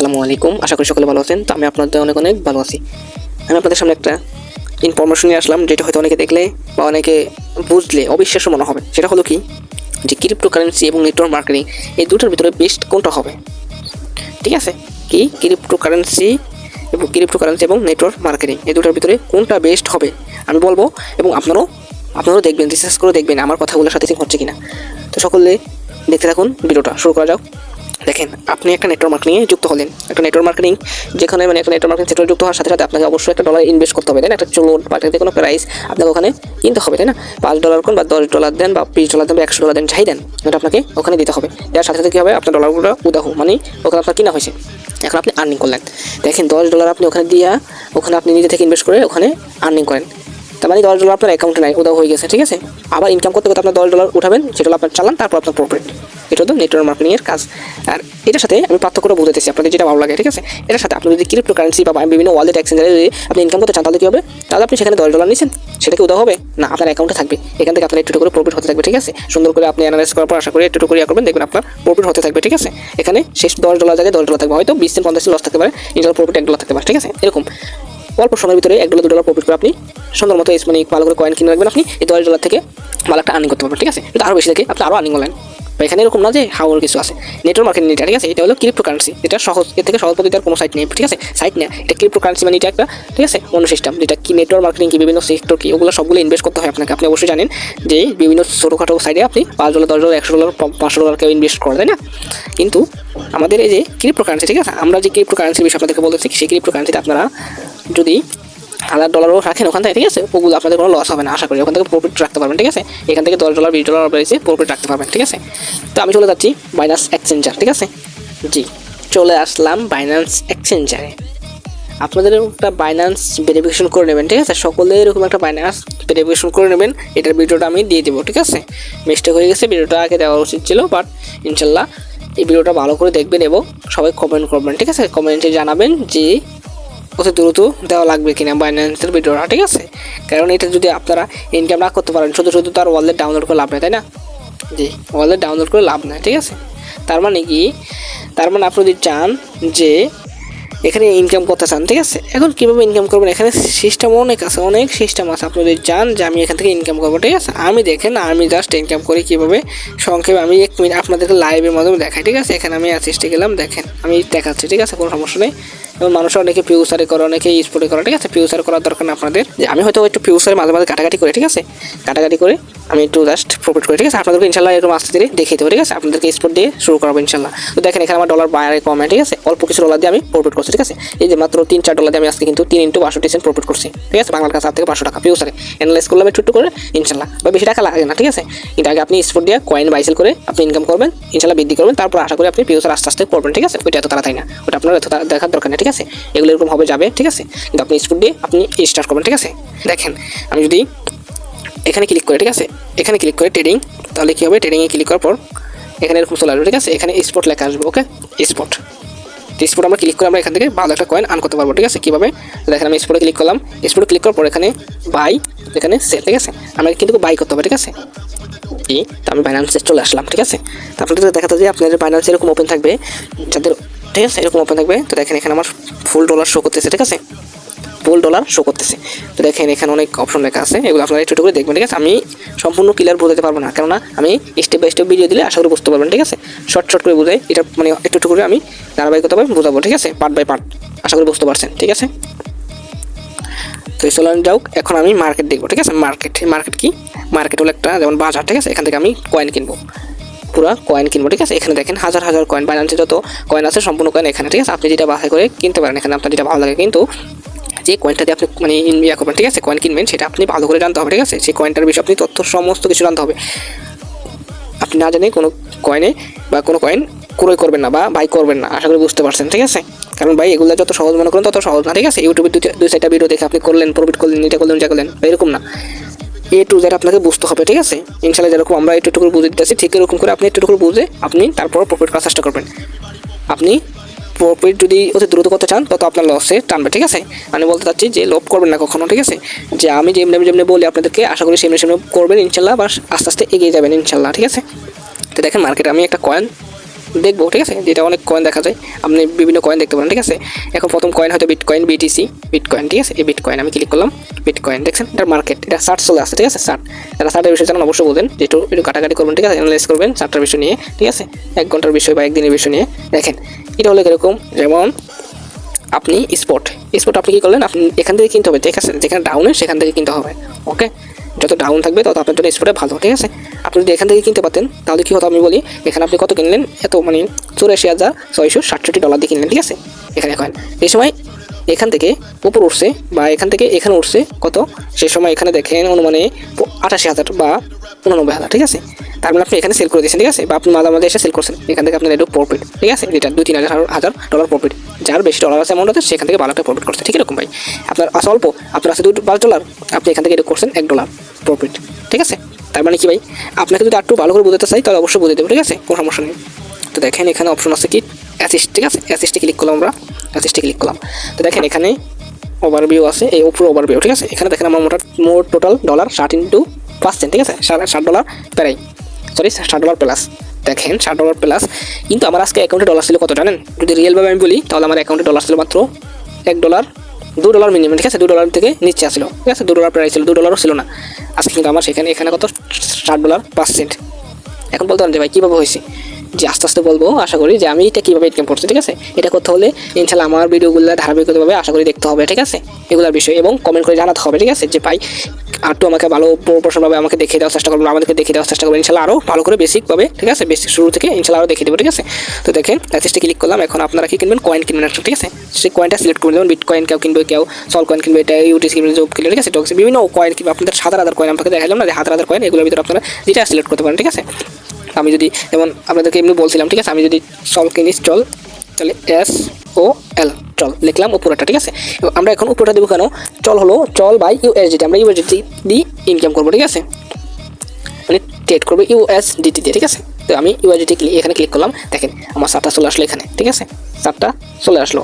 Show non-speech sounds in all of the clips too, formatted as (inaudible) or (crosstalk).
আসসালামু আলাইকুম। আশা করি সকলে ভালো আছেন। তো আমি আপনাদের অনেক অনেক ভালো আছি। আমি আপনাদের সামনে একটা ইনফরমেশন নিয়ে আসলাম, যেটা হয়তো অনেকে দেখলে বা অনেকে বুঝলে, অবিশ্বাস্য মনে হবে। সেটা হলো কি? যে ক্রিপ্টো কারেন্সি এবং নেটওয়ার্ক মার্কেটিং এই দুটোর ভিতরে বেস্ট কোনটা হবে? ঠিক আছে? কি? ক্রিপ্টো কারেন্সি এবং ক্রিপ্টো কারেন্সি এবং নেটওয়ার্ক মার্কেটিং এই দুটোর ভিতরে কোনটা বেস্ট হবে? আমি বলব এবং আপনারাও আপনারাও দেখবেন রিসার্চ করে দেখবেন আমার কথাগুলোর সাথে হচ্ছে কিনা। তো সকলে দেখতে থাকুন, ভিডিওটা শুরু করা যাক। দেখেন, আপনি একটা নেটওয়ার্ক মার্কেটিংয়ে যুক্ত হলেন। একটা নেটওয়ার্ক মার্কেটিং যেখানে মানে একটা নেটওয়ার্ক মার্কেটিং সেক্টরে যুক্ত হওয়ার সাথে সাথে আপনাকে অবশ্যই একটা ডলার ইনভেস্ট করতে হবে, তাই একটা চলুন বা একটা কোনো প্রাইস আপনাকে ওখানে কিনতে হবে, তাই না? পাঁচ ডলার কোন বা দশ ডলার দেন বা বিশ ডলার দেন বা একশো ডলার দেন চাই দেন এটা আপনাকে ওখানে দিতে হবে। দেওয়ার সাথে সাথে কী হবে? আপনার ডলারগুলো উদাহ মানে ওখানে আপনার কিনা হয়েছে। এখন আপনি আর্নিং করলেন। দেখেন, দশ ডলার আপনি ওখানে দিয়া, ওখানে আপনি নিজে থেকে ইনভেস্ট করে ওখানে আর্নিং করেন। তার মানে দশ ডলার আপনার অ্যাকাউন্টে নাই উদাহ হয়ে গেছে, ঠিক আছে? আবার ইনকাম করতে করতে আপনার দশ ডলার উঠাবেন, সেটা আপনার চালান, তারপর আপনার প্রফিট এটা হলো নেটওয়ার্ক মার্কেটিংয়ের কাজ। আর এটার সাথে আমি পার্থক্যটা বুঝতেছি আপনাদের যেটা ভালো লাগে, ঠিক আছে? এটার সাথে আপনি যদি ক্রিপ্টো কারেন্সি বা বিভিন্ন ওয়ালেট এক্সচেঞ্জারে যদি আপনি ইনকাম করতে চান, তাহলে কী হবে? তাহলে আপনি সেখানে দশ ডলার নিয়েছেন সেটা কি উদাহ হবে? না, আপনার অ্যাকাউন্টে থাকবে। এখান থেকে আপনার একটু করে প্রফিট হতে থাকবে, ঠিক আছে? সুন্দর করে আপনি অ্যানালাইজ করার পর আশা করি একটু করে করবেন, দেখবেন আপনার প্রফিট হতে থাকবে, ঠিক আছে? এখানে শেষ দশ ডলার জায়গায় দশ ডলার থাকবে, হয়তো বিশ দিন, পঞ্চাশ লস থাকতে পারে ইন্টার প্রফিট এক ডলার থাকতে পারে, ঠিক আছে? এরকম। অল্প সময়ের ভিতরে এক ডলার দু ডলার প্রফিট করে আপনি সুন্দর মতো মানে ভালো করে কয়েন কিনে রাখবেন আপনি। এই দশ ডলার থেকে ভালো একটা আর্নিং করতে পারবেন, ঠিক আছে? আরও বেশি থেকে আপনি আরও আর্নিং করলেন। বা এখানে এরকম না যে হাওয়ার কিছু আছে। নেটওয়ার্ক মার্কেটিং ঠিক আছে? এটা হলো ক্রিপ্টো কারেন্সি এটা সহজ, এর থেকে সহজ পদ্ধতি আর কোনো সাইট নেই, ঠিক আছে? সাইট নেই এটা ক্রিপ্টো কারেন্সি মানে এটা একটা, ঠিক আছে? অন্য সিস্টেম যেটা কি নেটওয়ার্ক মার্কেটিং কি বিভিন্ন সেক্টর কি ওগুলো সবগুলো ইনভেস্ট করতে হয় আপনাকে। আপনি অবশ্যই জানেন যে বিভিন্ন ছোটোখাটো সাইডে আপনি পাঁচ ডলার দশ ডলার একশো ডলার পাঁচশো ডলার কেউ ইনভেস্ট করে না? কিন্তু আমাদের এই যে ক্রিপ্টো কারেন্সি ঠিক আছে? আমরা যে ক্রিপ্টো কারেন্সির বিষয়ে আপনাদেরকে বলতেছি সেই ক্রিপ্টো কারেন্সিতে আপনারা যদি হাজার ডলারও রাখেন ওখান থেকে, ঠিক আছে? ওগুলো আপনাদের কোনো লস হবে না, আশা করি। ওখান থেকে প্রফিট রাখতে পারবেন, ঠিক আছে? এখান থেকে দশ ডলার বিশ ডলার বেড়েছে প্রফিট রাখতে পারবেন, ঠিক আছে? তো আমি চলে যাচ্ছি বাইনান্স এক্সচেঞ্জার ঠিক আছে? জি, চলে আসলাম বাইনান্স এক্সচেঞ্জারে আপনাদের একটা বাইনান্স ভেরিফিকেশন করে নেবেন, ঠিক আছে? সকলে এরকম একটা বাইনান্স ভেরিফিকেশন করে নেবেন। এটার ভিডিওটা আমি দিয়ে দেবো, ঠিক আছে? মিস্টেক হয়ে গেছে, ভিডিওটা আগে দেওয়া উচিত ছিল বাট ইনশাল্লাহ এই ভিডিওটা ভালো করে দেখবেন এবং সবাই কমেন্ট করবেন, ঠিক আছে? কমেন্টে জানাবেন যে অতি দ্রুত দেওয়া লাগবে কিনা বাইন্যান্সের ভিডিওটা ঠিক আছে? কারণ এটা যদি আপনারা ইনকাম না করতে পারেন, শুধু শুধু তার ওয়ালেট ডাউনলোড করে লাভ নেই, তাই না? জি ওয়ালেট ডাউনলোড করে লাভ নেই, ঠিক আছে? তার মানে কি? তার মানে আপনি যদি চান যে এখানে ইনকাম করতে চান, ঠিক আছে? এখন কীভাবে ইনকাম করবেন? এখানে সিস্টেম অনেক আছে, অনেক সিস্টেম আছে। আপনি যদি চান যে আমি এখান থেকে ইনকাম করব, ঠিক আছে? আমি দেখেন, আমি জাস্ট ইনকাম করি কীভাবে? সংক্ষেপে আমি এক মিনিট আপনাদেরকে লাইভের মাধ্যমে দেখাই, ঠিক আছে? এখানে আমি অ্যাসিস্টে গেলাম, দেখেন, আমি দেখাচ্ছি, ঠিক আছে? কোনো সমস্যা নেই। মানুষ অনেকে ফিউচারে করে, অনেকে স্পোর্টে করে, ঠিক আছে? ফিউচার করার দরকার না আপনাদের। যে আমি হয়তো একটু ফিউচারে মাঝে মাঝে কাটাকাটি করি, ঠিক আছে? কাটাকাটি করে আমি একটু জাস্ট প্রফিট করি, ঠিক আছে? আপনাদেরকে ইনশাল্লাহ এরকম আস্তে ধীরে দেখিয়ে দেবো, ঠিক আছে? আপনাদেরকে স্পোর্ট দিয়ে শুরু করব ইনশাল্লাহ। তো দেখেন, এখানে আমার ডলার বাইরে কমে, ঠিক আছে? অল্প কিছু ডলার দিয়ে আমি প্রফিট করছি, ঠিক আছে? এই যে মাত্র তিন চার ডলার দিয়ে আমি আজকে কিন্তু তিন ইন্টু বাষট্টি সেন্ট প্রফিট করছি, ঠিক আছে? বাংলার কাছে থেকে পাঁচশো টাকা ফিউচারে অ্যানালাইজ করলাম একটু একটু করে ইনশাল্লাহ। বা বেশি টাকা লাগে না, ঠিক আছে? কিন্তু আগে আপনি স্পোর্ট দিয়ে কয়েন বাইসেল করে আপনি ইনকাম করবেন, ইনশাল্লাহ বৃদ্ধি করবেন, তারপর আশা করি আপনি ফিউচার আস্তে আস্তে করবেন ঠিক আছে? ওইটা এত তাড়াতাড়ি না। ওটা আপনার এত দেখার দরকার নেই, ঠিক আছে এগুলো এরকম হবে, যাবে, ঠিক আছে? কিন্তু আপনি স্পোর্ট দিয়ে আপনি স্টার্ট করবেন, ঠিক আছে? দেখেন, আমি যদি এখানে ক্লিক করে, ঠিক আছে? এখানে ক্লিক করে ট্রেডিং তাহলে কী হবে? ট্রেডিংয়ে ক্লিক করার পর এখানে এরকম চলে আসবে, ঠিক আছে? এখানে স্পট লেখা আসবে ওকে স্পট স্পট আমরা ক্লিক করে আমরা এখান থেকে ভালো একটা কয়েন আন করতে পারব, ঠিক আছে? কীভাবে? দেখেন, আমি স্পটে ক্লিক করলাম। স্পটে ক্লিক করার পর এখানে বাই এখানে সেল ঠিক আছে? আমরা কিন্তু বাই করতে হবে, ঠিক আছে? তো আমি বাইন্যান্সে চলে আসলাম, ঠিক আছে? তো আপনাদের দেখাতে যে আপনাদের বাইন্যান্স এরকম ওপেন থাকবে, যাদের ঠিক আছে, এরকম ওপেন থাকবে। তো দেখেন, এখানে আমার ফুল ডলার শো করতেছে, ঠিক আছে? ফুল ডলার শো করতেছে। তো দেখেন, এখানে অনেক অপশন লেখা আছে, এগুলো আপনারা একটু করে দেখবেন, ঠিক আছে? আমি সম্পূর্ণ ক্লিয়ার বোঝাতে পারব না, কেননা আমি স্টেপ বাই স্টেপ ভিডিও দিলে আশা করি বুঝতে পারবেন, ঠিক আছে? শর্ট শর্ট করে বোঝাই, এটা মানে একটু একটু করে আমি ধারাবাহিকতাভাবে বোঝাবো, ঠিক আছে? পার্ট বাই পার্ট আশা করি বুঝতে পারছেন, ঠিক আছে? তো এই চলুন যাওক এখন আমি মার্কেট দেখব, ঠিক আছে? মার্কেট মার্কেট কি? মার্কেট হলো একটা যেমন বাজার, ঠিক আছে? এখান থেকে আমি কয়েন কিনবো। পুরো কয়েন কিনবো, ঠিক আছে? এখানে দেখেন হাজার হাজার কয়েন বাইন্যান্সে যত কয়েন আছে, সম্পূর্ণ কয়েন এখানে, ঠিক আছে? আপনি যেটা বাছাই করে কিনতে পারেন, এখানে আপনার যেটা ভালো লাগে, কিন্তু যে কয়েনটা দিয়ে আপনি মানে ইয়া করবেন, ঠিক আছে? কয়েন কিনবেন, সেটা আপনি ভালো করে জানতে হবে, ঠিক আছে? সেই কয়েনটার বিষয়ে আপনি তথ্য, সমস্ত কিছু জানতে হবে। আপনি না জানে কোনো কয়েনে বা কোনো কয়েন ক্রয় করবেন না বা বাই করবেন না, আশা করি বুঝতে পারছেন, ঠিক আছে? কারণ ভাই, এগুলো যত সহজ মনে করেন, তত সহজ না, ঠিক আছে? ইউটিউবে দুই চারটা ভিডিও দেখে আপনি করলেন প্রফিট করলেন, এটা করলেন এটা করলেন, এরকম না। এ টু জেড আপনাকে বুঝতে হবে, ঠিক আছে? ইনশাল্লাহ যেরকম আমরা একটু বুঝে দিতেছি, ঠিক এরকম করে আপনি একটু বুঝে আপনি তারপর প্রফিট করার চেষ্টা করবেন। আপনি প্রফিট যদি অতি দ্রুত করতে চান, তত আপনার লসে টানবে, ঠিক আছে? আমি বলতে চাচ্ছি যে লোভ করবেন না কখনো, ঠিক আছে? যে আমি যেমনি যেমনি বলি আপনাদেরকে, আশা করি সেমনি সেমনি করবেন ইনশাল্লাহ বা আস্তে আস্তে এগিয়ে যাবেন ইনশাল্লাহ ঠিক আছে? তো দেখেন মার্কেটে আমি একটা কয়েন দেখব, ঠিক আছে? যেটা অনেক কয়েন দেখা যায়। আপনি বিভিন্ন কয়েন দেখতে পারেন, ঠিক আছে? এখন প্রথম কয়েন হয়তো bit coin BTC bit coin ঠিক আছে? এই বিট কয়েন আমি ক্লিক করলাম বিট কয়েন দেখছেন? এটার মার্কেট এটা সার্ট চলে আসছে, ঠিক আছে? সার্ট যারা সার্টের বিষয়ে জানান, অবশ্যই বলবেন যে একটু কাটাকাটি করবেন, ঠিক আছে? অ্যানালাইজ করবেন সাতটার বিষয় নিয়ে, ঠিক আছে? এক ঘণ্টার বিষয় বা একদিনের বিষয় নিয়ে। দেখেন, এটা হলো এরকম, যেমন আপনি স্পট স্পট আপনি কী করলেন? আপনি এখান থেকে কিনতে হবে, ঠিক আছে? যেখানে ডাউনে সেখান থেকে কিনতে হবে ওকে যত ডাউন থাকবে তত আপনার জন্য স্পোর্টে ভালো, ঠিক আছে? আপনি যদি এখান থেকে কিনতে পারতেন, তাহলে কী হতো আমি বলি, এখানে আপনি কত কিনলেন? এত মানে চুরাশি হাজার ছয়শো সাতষট্টি ডলার দিয়ে কিনলেন, ঠিক আছে? এখানে এখন এই সময় এখান থেকে উপর উঠছে বা এখান থেকে এখানে উঠছে কত? সে সময় এখানে দেখেন অনুমানে আঠাশি হাজার বা উননব্বই হাজার, ঠিক আছে? তার মানে আপনি এখানে সেল করে দিয়েছেন, ঠিক আছে? বা আপনি মাঝে মাঝে এসে সেল করছেন। এখান থেকে আপনার একটু প্রফিট ঠিক আছে? যেটা দুই, তিন হাজার হাজার ডলার প্রফিট যার বেশি ডলার আছে অ্যামাউন্ট আছে সেখান থেকে ভালো একটা প্রফিট করছে, ঠিক এরকম ভাই। আপনার আছে অল্প, আপনার আছে দুই পাঁচ ডলার আপনি এখান থেকে এটা করছেন এক ডলার প্রফিট ঠিক আছে? তার মানে কি ভাই? আপনাকে যদি একটু ভালো করে বোঝাতে চাই, তাহলে অবশ্যই বুঝে দেবো, ঠিক আছে? কোনো সমস্যা নেই। তো দেখেন এখানে অপশন আছে কি? অ্যাসিস্ট ঠিক আছে? অ্যাসিস্টে ক্লিক করলাম আমরা। অ্যাসিস্টে ক্লিক করলাম। তো দেখেন এখানে ওভারভিউ আছে, এই উপর ওভারভিউ ঠিক আছে? এখানে দেখেন আমার মোটা মোট টোটাল ডলার ষাট ইন্টু পার্সেন্ট ঠিক আছে? ষাট ডলার প্রায় সরি ষাট ডলার প্লাস দেখেন, ষাট ডলার প্লাস কিন্তু আমার আজকে অ্যাকাউন্টে ডলার ছিল কত জানেন? যদি রিয়েলভাবে আমি বলি, তাহলে আমার অ্যাকাউন্টে ডলার ছিল মাত্র এক ডলার দু ডলার মিনিমাম ঠিক আছে? দু ডলার থেকে নিচে আসলো ঠিক আছে? দু ডলার প্রায় ছিল, দু ডলারও ছিল না। আজকে কিন্তু আমার সেখানে, এখানে কত? ষাট ডলার পাঁচ সেন্ট এখন বলতে পারেন যে ভাই, কীভাবে হয়েছে? যে আস্তে আস্তে বলব, আশা করি যে আমি এটা কীভাবে ইনকাম করছি, ঠিক আছে? এটা করতে হলে ইনশাল্লাহ আমার ভিডিওগুলো ধারাবাহিকভাবে আশা করি দেখতে হবে, ঠিক আছে? এগুলোর বিষয় এবং কমেন্ট করে জানাতে হবে, ঠিক আছে? যে ভাই, আরটু আমাকে ভালো প্রশ্নভাবে আমাকে দেখিয়ে দেওয়ার চেষ্টা করবেন, আমাদেরকে দেখিয়ে দেওয়ার চেষ্টা করবেন ইনশাল্লাহ আরও ভালো করে বেসিকভাবে, ঠিক আছে? বেসিক শুরু থেকে ইনশাল্লাহ আরও দেখিয়ে দেবো, ঠিক আছে? তো দেখেন ম্যাসেজটা ক্লিক করলাম, এখন আপনারা কি কিনবেন? কয়েন কিনবেন একটা ঠিক আছে? সেই কয়েনটা সিলেক্ট করে দেবেন বিট কয়েন কেউ কিনবে, কেউ সল কয়েন কিনবে, এটা ইউটিস কিনবে জব কিনবে, ঠিক আছে? টক্স বিভিন্ন কয়েন কিনবে আপনাদের হাজার হাজার কয়েন আপনাকে দেখালাম না যে হাজার হাজার কয়েন এগুলোর ভিতরে আপনারা যেটা সিলেক্ট করতে পারেন, ঠিক আছে? আমি যদি, যেমন আপনাদেরকে এমনি বলছিলাম, ঠিক আছে? আমি যদি সল কিনি চল, তাহলে এস, ও, এল, চল, লিখলাম উপরেটা ঠিক আছে? আমরা এখন উপরেটা দেবো কেন? চল হলো, চল বাই ইউএসডিটি আমরা ইউএসডিটি দিয়ে ইনকাম করব, ঠিক আছে? মানে ট্রেড করব ইউএসডিটি দিয়ে, ঠিক আছে? তো আমি ইউএসডিটি এখানে ক্লিক করলাম, দেখেন, আমার সাতটা চলে আসলো এখানে, ঠিক আছে? সাতটা চলে আসলো।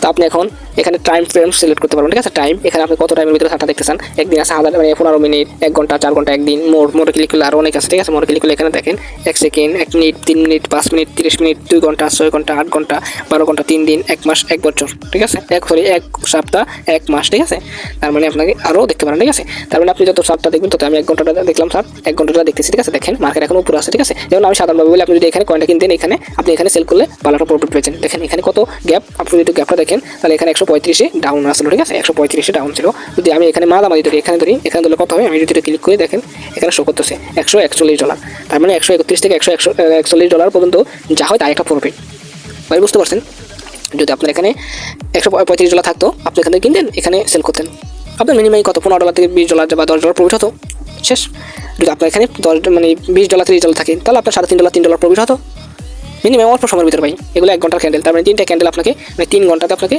তো আপনি এখন এখানে টাইম ফ্রেম সিলেক্ট করতে পারবেন, ঠিক আছে? টাইম এখানে আপনি কত টাইমের ভিতরে সাতটা দেখতে চান একদিন আছে হাজার মানে পনেরো মিনিট, এক ঘণ্টা, চার ঘণ্টা, একদিন মোর মোটে ক্লিক করলে আরও অনেক আছে, ঠিক আছে? মোটে ক্লিক করলে এখানে দেখেন, এক সেকেন্ড এক মিনিট তিন মিনিট পাঁচ মিনিট তিরিশ মিনিট দুই ঘণ্টা, ছয় ঘণ্টা, আট ঘণ্টা, বারো ঘণ্টা, তিন দিন, এক মাস, এক বছর, ঠিক আছে? এক সরি এক সপ্তাহ, এক মাস, ঠিক আছে? তার মানে আপনাকে আরও দেখতে পারেন, ঠিক আছে? তার মানে আপনি যত সপ্তাহ দেখবেন, তত আমি এক ঘন্টাটা দেখলাম, স্যার, এক ঘন্টাটা দেখতেছি, ঠিক আছে? দেখেন মার্কেট এখন উপরে আছে, ঠিক আছে? যেমন আমি সাধারণভাবে বলি, আপনি যদি এখানে কয়েনটা কিনতেন, এখানে, আপনি এখানে সেল করলে ভালো একটা প্রফিট পেয়েছেন। দেখেন, এখানে কত গ্যাপ আপনি যদি গ্যাপটা দেখেন, তাহলে এখানে একশো পঁয়ত্রিশে ডাউন আসলো, ঠিক আছে? একশো পঁয়ত্রিশে ডাউন ছিল। যদি আমি এখানে মালামালি ধরি, এখানে ধরি, এখানে ধরলে কত হবে? আমি যদি ক্লিক করে দেখেন, এখানে শো করতেছে, একশো একচল্লিশ ডলার তার মানে একশো একত্রিশ থেকে একশো একশো একচল্লিশ ডলার পর্যন্ত যা হয় তাই একটা প্রফিট ভাই, বুঝতে পারছেন? যদি আপনার এখানে একশো পঁয়ত্রিশ ডলার থাকতো, আপনি এখানে কিনতেন, এখানে সেল করতেন। আপনার মিনিমাম কত? পনেরো ডলার থেকে বিশ ডলার বা দশ ডলার প্রফিট হতো। শেষ। যদি আপনার এখানে দশ মানে বিশ ডলার ত্রিশ ডলার থাকে, তাহলে আপনার সাড়ে তিন ডলার তিন ডলার প্রফিট হতো। মিনিমাম অল্প সময়ের ভিতরে ভাই, এগুলো এক ঘণ্টার ক্যান্ডেল তার মানে তিনটা ক্যান্ডেল আপনাকে মানে তিন ঘন্টাতে আপনাকে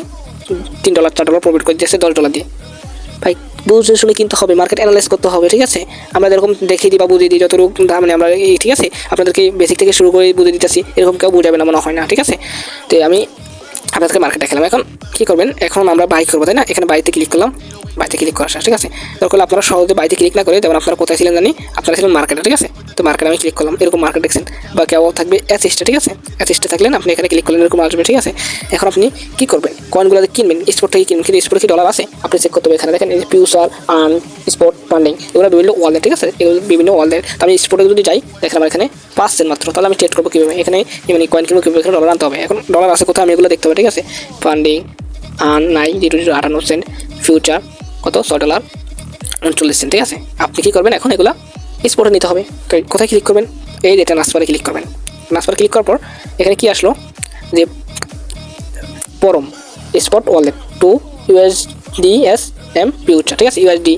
তিন ডলার চার ডলার প্রফিট করে দিয়েছে, দশ ডলার দিয়ে। ভাই, বুঝে শুনে কিনতে হবে মার্কেট অ্যানালাইজ করতে হবে, ঠিক আছে? আমরা এরকম দেখিয়ে দিই বা বুঝিয়ে দিই, যতটুকু মানে আমরা ঠিক আছে? আপনাদেরকে বেসিক থেকে শুরু করে বুঝে দিতেছি, এরকম কেউ বুঝাবে না, মনে হয় না, ঠিক আছে? তো আমি আপনাদেরকে মার্কেট দেখালাম। এখন কী করবেন? এখন আমরা বাই করব, তাই না? এখানে বাইতে ক্লিক করলাম। বাইতে ক্লিক করা ঠিক আছে? হলে আপনারা সহজে বাইতে ক্লিক না করে, যেমন আপনারা কোথায় ছিলেন জানি, আপনারা ছিলেন মার্কেটে ঠিক আছে? তো মার্কেটে আমি ক্লিক করলাম, এরকম মার্কেট দেখছেন। বা কেউ থাকবে অ্যাসিস্টে ঠিক আছে? অ্যাসিস্টে থাকলেন আপনি এখানে ক্লিক করলেন, এরকম আসবে, ঠিক আছে? এখন আপনি কী করবেন? কয়েনগুলো কিনবেন স্পোর্ট থেকে কিনবেন, কিন্তু স্পোর্ট কি ডলার আছে? আপনি চেক করতে হবে এখানে, দেখেন ফিউচার আর্ন স্পোর্ট ফান্ডিং এগুলো বিভিন্ন ওয়ালেট ঠিক আছে? এগুলো বিভিন্ন ওয়ালেট তো আমি স্পোর্টে যদি যাই, দেখেন আমার এখানে পাঁচছেন মাত্র, তাহলে আমি ট্রেড করব কীভাবে? এখানে মানে কয়েন কিনবো কীভাবে? এখানে ডলার আনতে হবে। এখন ডলার আছে কোথায়? আমি এগুলো দেখতে হবে ঠিক আছে? ফান্ডিং আর্ন নাই জিরো জিরো আটান্ন সেন্ট ফিউচার কত? ছয় ডলার উনচল্লিশ সেন্ট ঠিক আছে? আপনি কী করবেন এখন এগুলো স্পটে নিতে হবে। তো কোথায় ক্লিক করবেন? এই ডেটা নাসপারে ক্লিক করবেন। নাসপারে ক্লিক করার পর এখানে কি আসলো? যে পরম spot wallet to USD S M future ঠিক আছে? ইউএসডি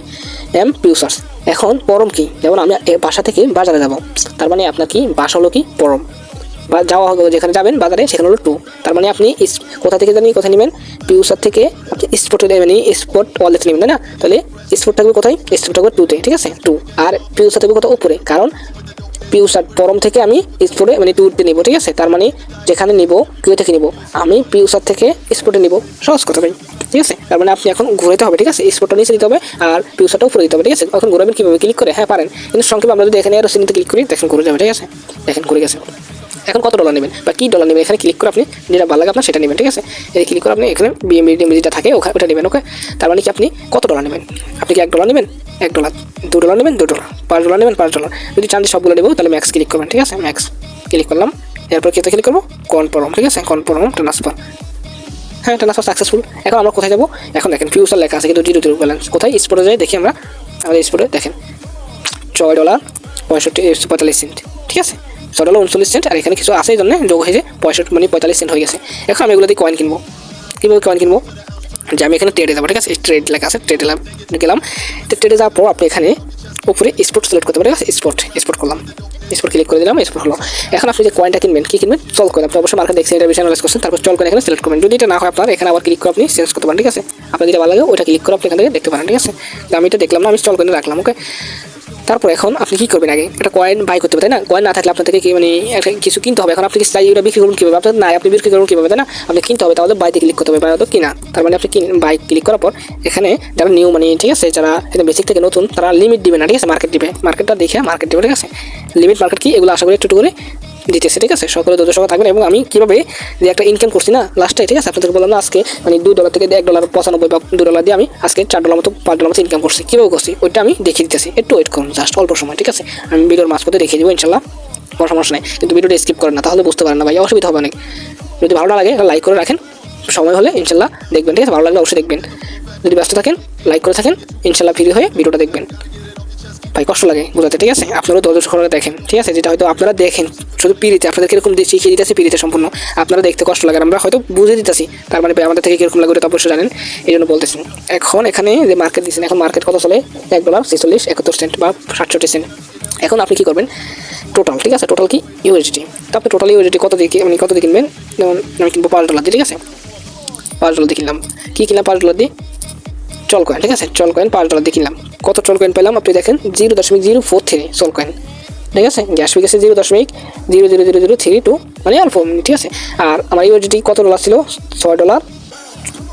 এম ফিউচার্স এখন পরম কি? যেমন আমি বাসা থেকে বাজারে যাব। তার মানে আপনার কি? বাসা হলো কি? পরম। বা যাওয়া যেখানে যাবেন বাজারে, সেখানে হলো টু তার মানে আপনি কোথা থেকে জানি, কোথায় নেবেন? পিউসার থেকে আপনি স্পটে মানে স্পট ওয়ালেট নেবেন, তাই না? তাহলে স্পট থাকবে কোথায়? স্পট থাকবে টুতে ঠিক আছে? টু আর পিউসার থাকবে কোথাও উপরে। কারণ পিউসার পরম থেকে আমি স্পটে মানে টুতে নিব, ঠিক আছে? তার মানে যেখানে নিব কিউ থেকে নিব, আমি পিউসার থেকে স্পটে নিব। সহজ কথা ভাই, ঠিক আছে? তার মানে আপনি এখন ঘুরাইতে হবে, ঠিক আছে? স্পটটা নিচে নিতে হবে আর পিউসারটা উপরে দিতে হবে, ঠিক আছে? এখন ঘুরাবেন কীভাবে? ক্লিক করে হ্যাঁ পারেন। কিন্তু সংক্ষেপে আমরা যদি এখানে আরও সিনিতে ক্লিক করি, দেখেন ঘুরে যাবে, ঠিক আছে? দেখেন ঘুরে গেছে। এখন কত ডলার নেবেন? বা কী ডলার নেবেন? এখানে ক্লিক করে আপনি যেটা ভালো লাগে আপনার সেটা নেবেন, ঠিক আছে? এই ক্লিক করে আপনি এখানে বিএমবি যেটা থাকে ওখানে ওটা নেবেন, ওকে? তার মানে কি আপনি কত ডলার নেবেন? আপনি কি এক ডলার নেবেন? এক ডলার দু ডলার নেবেন? দু ডলার পাঁচ ডলার নেবেন? পাঁচ ডলার যদি চান সবগুলো নেব, তাহলে ম্যাক্স ক্লিক করবেন, ঠিক আছে? ম্যাক্স ক্লিক করলাম। এরপর কেতে ক্লিক করব? কনফার্ম ঠিক আছে? কনফার্ম ট্রান্সফার হ্যাঁ ট্রান্সফার সাকসেসফুল এখন আমরা কোথায় যাব? এখন দেখেন ফিউচার লেখা আছে, কিন্তু জিরো জিরো ব্যালেন্স কোথায়? স্পটে যাই, দেখি আমরা। আমাদের স্পোর্টে দেখেন। ছয় ডলার পঁয়ষট্টি পঁয়তাল্লিশ সেন্ট ঠিক আছে? ছয় ডলার উনচল্লিশ সেন্ট আর এখানে কিছু আছে এই জন্য যোগ হয়েছে পঁয়ষট্টি মানে পঁয়তাল্লিশ সেন্ট হয়ে গেছে। এখন আমি এগুলো দিয়ে কয়েন কিনবো। কীভাবে কয়েন কিনবো? যে আমি এখানে ট্রেডে যাব, ঠিক আছে? ট্রেড লেখা আছে ট্রেডে গেলাম। তো ট্রেডে যাওয়ার পর আপনি এখানে উপরে স্পোর্ট সিলেক্ট করতে পারেন স্পোর্ট স্পোর্ট করলাম। স্পোর্ট ক্লিক করে দিলাম স্পোর্ট হলো। এখন আপনি যে কয়েনটা কিনবেন, কি কিনবেন? চল কয়েন আপনি অবশ্যই মার্কেট দেখছেন এটা বিষয় অ্যানালাইজ করছেন, তারপর চল কয়েন এখানে সিলেক্ট করবেন। যদি এটা না হয় আপনার, এখানে আবার ক্লিক করে আপনি চেঞ্জ করতে পারেন, ঠিক আছে? আপনার যেটা ভালো লাগে, ওইটা ক্লিক করে আপনি এখান থেকে দেখতে পারেন, ঠিক আছে? আমি এটা দেখলাম না, আমি চল কয়েন রাখলাম ওকে তারপর এখন আপনি কি করবেন আগে? একটা কয়েন বাই করতে হবে, তাই না? কয়েন না থাকলে আপনার থেকে কি মানে একটা কিছু কিনতে হবে। এখন আপনি চাই ওটা বিক্রি করুন কীভাবে? আপনার না আপনি বিক্রি করুন কীভাবে, তাই না? আপনি কিনতে হবে, তাহলে বাইতে ক্লিক করতে হবে বা কিনা। তার মানে আপনি বাই ক্লিক করার পর এখানে যারা নিউ মানে ঠিক আছে, যারা এখানে বেসিক থেকে নতুন, তারা লিমিট দিবে না, ঠিক আছে মার্কেট দিবে। মার্কেটটা দেখে মার্কেট দিবে, ঠিক আছে? লিমিট মার্কেট কি? এগুলো আশা করি একটু করে দিতেছে, ঠিক আছে? সকলে দুটো সঙ্গে থাকবেন এবং আমি কীভাবে যে একটা ইনকাম করছি না লাস্টে ঠিক আছে? আপনাদের বললাম না, আজকে মানে দু ডলার থেকে এক ডলার পঁচানব্বই বা দু ডলার দিয়ে আমি আজকে চার ডলার মতো, পাঁচ ডলার মতো ইনকাম করছি। কীভাবে করছি? ওইটা আমি দেখিয়ে দিতেছি। একটু ওয়েট করুন জাস্ট অল্প সময়, ঠিক আছে? আমি ভিডিওর মাঝপথে দেখিয়ে দেবো, ইনশাল্লাহ। কোনো সমস্যা নেই। কিন্তু ভিডিওটা স্কিপ করেন না, তাহলে বুঝতে পারেন না ভাই, অসুবিধা হবে অনেক। যদি ভালো না লাগে লাইক করে রাখেন। সময় হলে ইনশাল্লাহ দেখবেন, ঠিক আছে? ভালো লাগলে অবশ্যই দেখবেন। যদি ব্যস্ত থাকেন লাইক করে থাকেন, ইনশাল্লাহ ফ্রি হয়ে ভিডিওটা দেখবেন। ভাই, কষ্ট লাগে বোঝাতে, ঠিক আছে? আপনারাও দর্শক সহকারে দেখেন, ঠিক আছে? যেটা হয়তো আপনারা দেখেন, শুধু পিড়িতে, আপনাদের কীরকম শিখিয়ে দিতেছে পিড়িতে সম্পূর্ণ, আপনারা দেখতে কষ্ট লাগে আমরা হয়তো বুঝে দিতেছি, তার মানে আমাদের থেকে কীরকম লাগে ওটা অবশ্যই জানেন, এই জন্য বলতেছি। এখন এখানে যে মার্কেট দিচ্ছেন এখন মার্কেট কত চলে? এক ডলার ছেচল্লিশ, একাত্তর সেন্ট বা সাতষট্টি সেন্ট এখন আপনি কি করবেন? টোটাল ঠিক আছে? টোটাল কি? ইউএসডি তো আপনি টোটাল ইউএসডি কত দিয়ে কি- মানে কত দিয়ে কিনবেন? যেমন আমি কিনবো পাঁচ ডলার দিয়ে, ঠিক আছে? পাঁচ ডলার দিয়ে কিনলাম। কী কিনলাম? পাঁচ ডলার দিয়ে? চল কয়েন ঠিক আছে? চল কয়েন পাঁচ ডলার দিয়ে কিনলাম। কত চল কয়েন পেলাম? আপনি দেখেন জিরো দশমিক জিরো ফোর থ্রি চল কয়েন ঠিক আছে? গ্যাস ফি গেছে জিরো দশমিক zero zero zero zero three two মানে অল্প, ঠিক আছে? আর আমার ইউএসডি কত ডলার ছিল? ছয় ডলার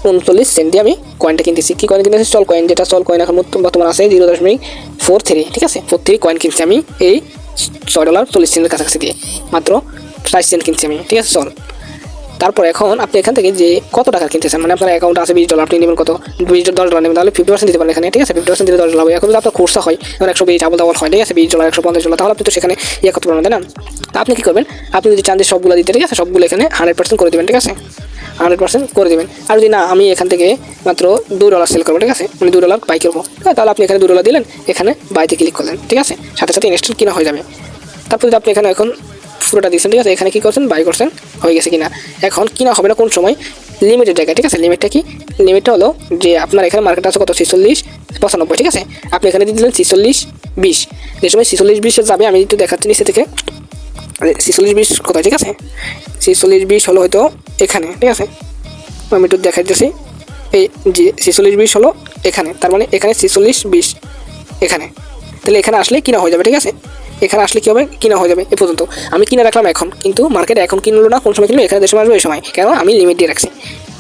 উনচল্লিশ সেন্ট দিয়ে আমি কয়েনটা কিনতেছি। কী কয়েন কিনতেছি চল কয়েন যেটা চল কয়েন এখন বর্তমান- আছে জিরো দশমিক ফোর থ্রি ঠিক আছে? ফোর থ্রি কয়েন কিনছি আমি এই ছয় ডলার চল্লিশ সেন্টের কাছাকাছি দিয়ে। মাত্র ষাট সেন্ট কিনছি আমি, ঠিক আছে? চল। তারপর এখন আপনি এখান থেকে যে কত টাকা কিনতেছেন? মানে আপনার অ্যাকাউন্ট আছে বিশ ডলার আপনি নেবেন কত? বিশ দশ ডলার নেবেন, তাহলে ফিফটি পার্সেন্ট দিতে পারেন এখানে, ঠিক আছে? ফিফটি পার্সেন্ট দিতে দশ ডলার হবে এখন যদি আপনার খরচা হয় এখন একশো বিশ আবল দাবল হয়, ঠিক আছে? বিশ ডলার একশো পঞ্চাশ ডলার তাহলে আপনি তো সেখানে ইয়ে করতে পারবেন, তাই না? তা আপনি কী করবেন? আপনি যদি চান যে সবগুলো দিতে, ঠিক আছে? সবগুলো এখানে হান্ড্রেড পার্সেন্ট করে দেবেন, ঠিক আছে? হান্ড্রেড পার্সেন্ট করে দেবেন। আর যদি না, আমি এখান থেকে মাত্র দু ডলার সেল করব, ঠিক আছে? মানে দু ডলার বাই করব। হ্যাঁ তাহলে আপনি এখানে দু ডলার দিলেন, এখানে বাইতে ক্লিক করলেন, ঠিক আছে? সাথে সাথে ইনস্টল কিনা হয়ে যাবে। তারপর যদি আপনি এখানে এখন পুরোটা দিচ্ছেন ঠিক আছে? এখানে কী করছেন? বাই করছেন, হয়ে গেছে কিনা। এখন কিনা হবে না, কোন সময়? লিমিটেড জায়গায়, ঠিক আছে? লিমিটটা কি? লিমিটটা হলো যে আপনার এখানে মার্কেট আছে কত? ছিচল্লিশ, পঁচানব্বই, ঠিক আছে? আপনি এখানে দিয়ে দিলেন ছিচল্লিশ, বিশ। যে সময় ছিচল্লিশ, বিশে যাবে, আমি একটু দেখাচ্ছি নিচে থেকে। ছিচল্লিশ, বিশ কোথায়, ঠিক আছে? ছিচল্লিশ, বিশ হলো হয়তো এখানে, ঠিক আছে? আমি একটু দেখাইতেছি এই যে ছিচল্লিশ, বিশ হলো এখানে, তার মানে এখানে ছিচল্লিশ, বিশ এখানে। তাহলে এখানে আসলে কিনা হয়ে যাবে, ঠিক আছে? এখানে আসলে কী হবে? কিনা হয়ে যাবে এ পর্যন্ত। আমি কিনে রাখলাম এখন, কিন্তু মার্কেটে এখন কিনলো না, কোন সময় কিনলো, এখানে দেশে আসবে এই সময়। কেন? আমি লিমিট দিয়ে রাখছি।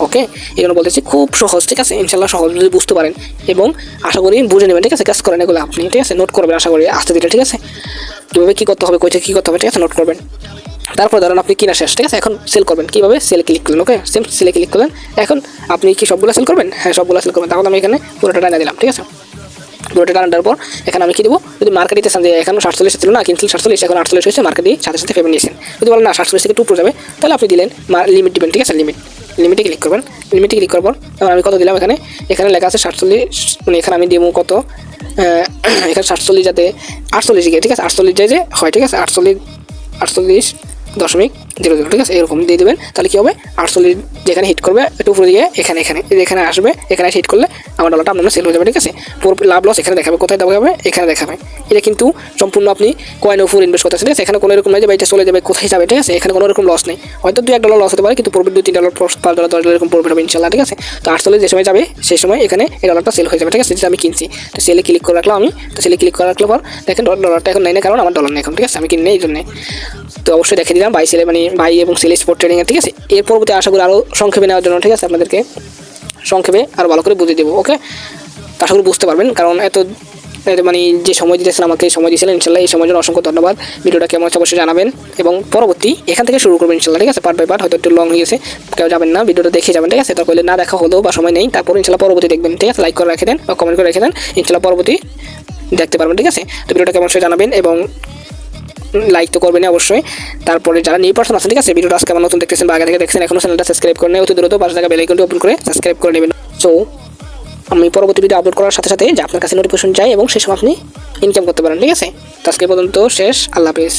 ওকে এই জন্য বলতেছি খুব সহজ, ঠিক আছে? ইনশাল্লাহ সহজ, যদি বুঝতে পারেন। এবং আশা করি বুঝে নেবেন, ঠিক আছে? কাজ করেন এগুলো আপনি, ঠিক আছে? নোট করবেন আশা করি আসতে দিলে ঠিক আছে? কীভাবে কী করতে হবে কোথায় কী করতে হবে, ঠিক আছে? নোট করবেন। তারপর ধরেন আপনি কিনা শেষ, ঠিক আছে? এখন সেল করবেন। কীভাবে? সেল ক্লিক করলেন ওকে সেম সেলে ক্লিক করলেন। এখন আপনি কি সবগুলো সেল করবেন? হ্যাঁ সবগুলো সেল করবেন। তাহলে আমি এখানে পুরোটা টাকা দিলাম, ঠিক আছে? পুরোটা টানার পর এখানে আমি কি দেবো? যদি মার্কেট দিতে চান যে এখন সাতচল্লিশ ছিল না কিনছিল সাতচল্লিশ, এখন আটচল্লিশ হয়েছে মার্কেট দিয়ে সাথে সাথে পেমেন্ট নিয়েছেন। যদি বলেন না, সাতচল্লিশ থেকে টু যাবে, তাহলে আপনি দিলেন লিমিট দিবেন ঠিক আছে? লিমিট লিমিটে ক্লিক করবেন। লিমিটে ক্লিক করার পর আমি কত দিলাম এখানে? এখানে লেখা আছে সাতচল্লিশ মানে এখানে আমি দেবো কত? (clears throat) এখানে সাতচল্লিশ যাতে আটচল্লিশ গিয়ে, ঠিক আছে? আটচল্লিশ যে হয়, ঠিক আছে? আটচল্লিশ আটচল্লিশ দশমিক জিরো জিরো ঠিক আছে? এরকম দিয়ে দেবেন, তাহলে কী হবে? আটচল্লিশ যেখানে হিট করবে, একটু উপরে দিয়ে এখানে এখানে এখানে আসবে, এখানে হিট করলে আমার ডলারটা আপনার সেল হয়ে যাবে, ঠিক আছে? পুরো লাভ লস এখানে দেখাবে, কোথায় দেখাবে এখানে দেখাবে। এটা কিন্তু সম্পূর্ণ আপনি কয়েনের উপর ইনভেস্ট করতেছেন ঠিক আছে? এখানে কোনো এরকম নয় যে এটা চলে যাবে, কোথায় যাবে, ঠিক আছে? এখানে কোনো রকম লস নেই। হয়তো দু এক ডলার লস হতে পারে, কিন্তু প্রফিট দুই, তিন ডলার পাঁচ ডলার দশ ডলার এরকম প্রফিট হবে ইনশাল্লাহ ঠিক আছে? তো আটচল্লিশ যে সময় যাবে, সেই সময় এখানে এই ডলারটা সেল হয়ে যাবে, ঠিক আছে? যেটা আমি কিনছি। তো সেলে ক্লিক করে রাখলাম আমি। তো সেলে ক্লিক করে রাখলে পর, দেখেন ডলারটা এখন নেই না, কারণ আমার ডলার নেই এখন, ঠিক আছে? আমি কিনে এই জন্যে। তো অবশ্যই দেখে দিলাম বাই সেলে মানে বাই এবং সেলে স্পোর্ট এর, ঠিক আছে? এর পরবর্তী আশা করি আরও সংক্ষেপে নেওয়ার জন্য, ঠিক আছে? আপনাদেরকে সংক্ষেপে আরও ভালো করে বুঝিয়ে দেবো, ওকে? আশা করি বুঝতে পারবেন, কারণ এত মানে যে সময় দিতেছেন আমাকে, সময় দিয়েছিলেন, ইনশাল্লাহ এই সময়ের জন্য অসংখ্য ধন্যবাদ। ভিডিওটা কেমন হচ্ছে অবশ্যই জানাবেন, এবং পরবর্তী এখান থেকে শুরু করবেন ইনশাল্লাহ, ঠিক আছে? পার্ট বাই পার্ট হয়তো একটু লং হয়ে গেছে, কেউ যাবেন না, ভিডিওটা দেখে যাবেন, ঠিক আছে? তারপরে না দেখা হলেও বা সময় নেই, তারপর ইনশাল্লাহ পরবর্তী দেখবেন, ঠিক আছে? লাইক করে রেখে দেন বা কমেন্ট করে রেখে দেন, ইনশাল্লাহ পরবর্তী দেখতে পারবেন, ঠিক আছে? তো ভিডিওটা কেমন সে জানাবেন, এবং লাইক তো করবেন অবশ্যই। তারপরে যারা নিউ পার্সন আছে ঠিক আছে? ভিডিও আজকে আমার নতুন দেখতেছেন বা আগে থেকে দেখছেন এখনও চ্যানেলটা সাবস্ক্রাইব করে নেই অতি দ্রুত পাশে থাকা বেলাইকনটি ওপেন করে সাবস্ক্রাইব করে নেবেন। সো আমি পরবর্তী ভিডিও আপলোড করার সাথে সাথে যে আপনার কাছে নোটিফিকেশন যায় এবং সে সময় আপনি ইনকাম করতে পারেন, ঠিক আছে? তো আজকে পর্যন্ত শেষ, আল্লাহ হাফিজ।